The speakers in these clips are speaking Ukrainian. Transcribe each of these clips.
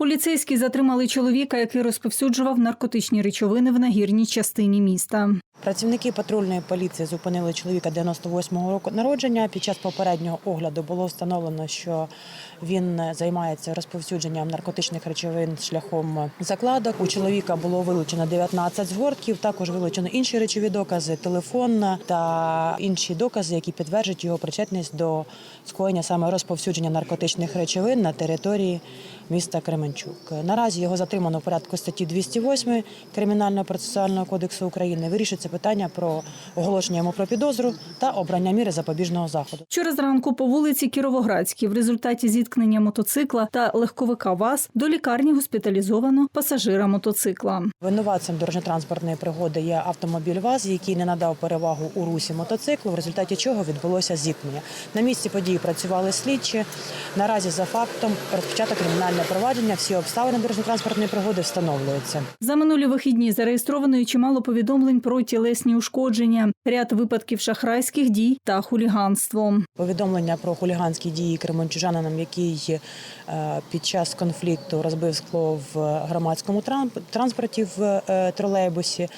Поліцейські затримали чоловіка, який розповсюджував наркотичні речовини в нагірній частині міста. Працівники патрульної поліції зупинили чоловіка 98-го року народження. Під час попереднього огляду було встановлено, що він займається розповсюдженням наркотичних речовин шляхом закладок. У чоловіка було вилучено 19 згортків. Також вилучено інші речові докази, телефон та інші докази, які підтверджують його причетність до скоєння саме розповсюдження наркотичних речовин на території міста Кременчук. Наразі його затримано в порядку статті 208 Кримінального процесуального кодексу України. Вирішується питання про оголошення йому про підозру та обрання міри запобіжного заходу. Вчора зранку по вулиці Кіровоградській в результаті зіткнення мотоцикла та легковика ВАЗ до лікарні госпіталізовано пасажира мотоцикла. Винуватцем дорожньо-транспортної пригоди є автомобіль ВАЗ, який не надав перевагу у русі мотоциклу, в результаті чого відбулося зіткнення. На місці події працювали слідчі. Наразі за фактом розпочато кримінальне провадження. Всі обставини дорожньо-транспортної пригоди встановлюються. За минулі вихідні зареєстровано і чимало повідомлень про тілесні ушкодження, ряд випадків шахрайських дій та хуліганство. Повідомлення про хуліганські дії кримончужанином, який е, під час конфлікту розбив скло в громадському транспорті в е, тролейбусі.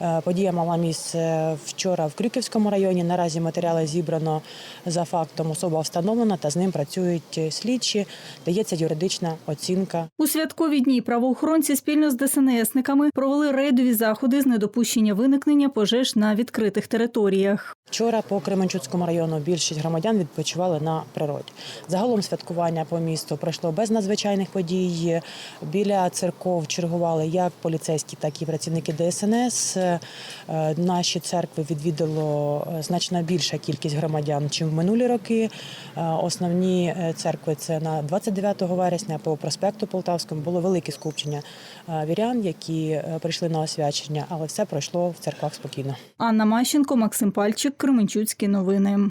Е, Подія мала місце вчора в Крюківському районі. Наразі матеріали зібрано за фактом. Особа встановлена та з ним працюють слідчі. Дається юридична оцінка. У святкові дні правоохоронці спільно з ДСНСниками провели рейдові заходи з недопущення виникнення пожеж на відкритих територіях. Вчора по Кременчуцькому району більшість громадян відпочивали на природі. Загалом святкування по місту пройшло без надзвичайних подій. Біля церков чергували як поліцейські, так і працівники ДСНС. Е, Наші церкви відвідало е, значно більша кількість громадян, чим в минулі роки. Е, Основні церкви це на 29 вересня по проспекту Полтавському було велике скупчення е, вірян, які е, прийшли на освячення, але все пройшло в церквах спокійно. Анна Мащенко, Максим Пальчик, Кременчуцькі новини.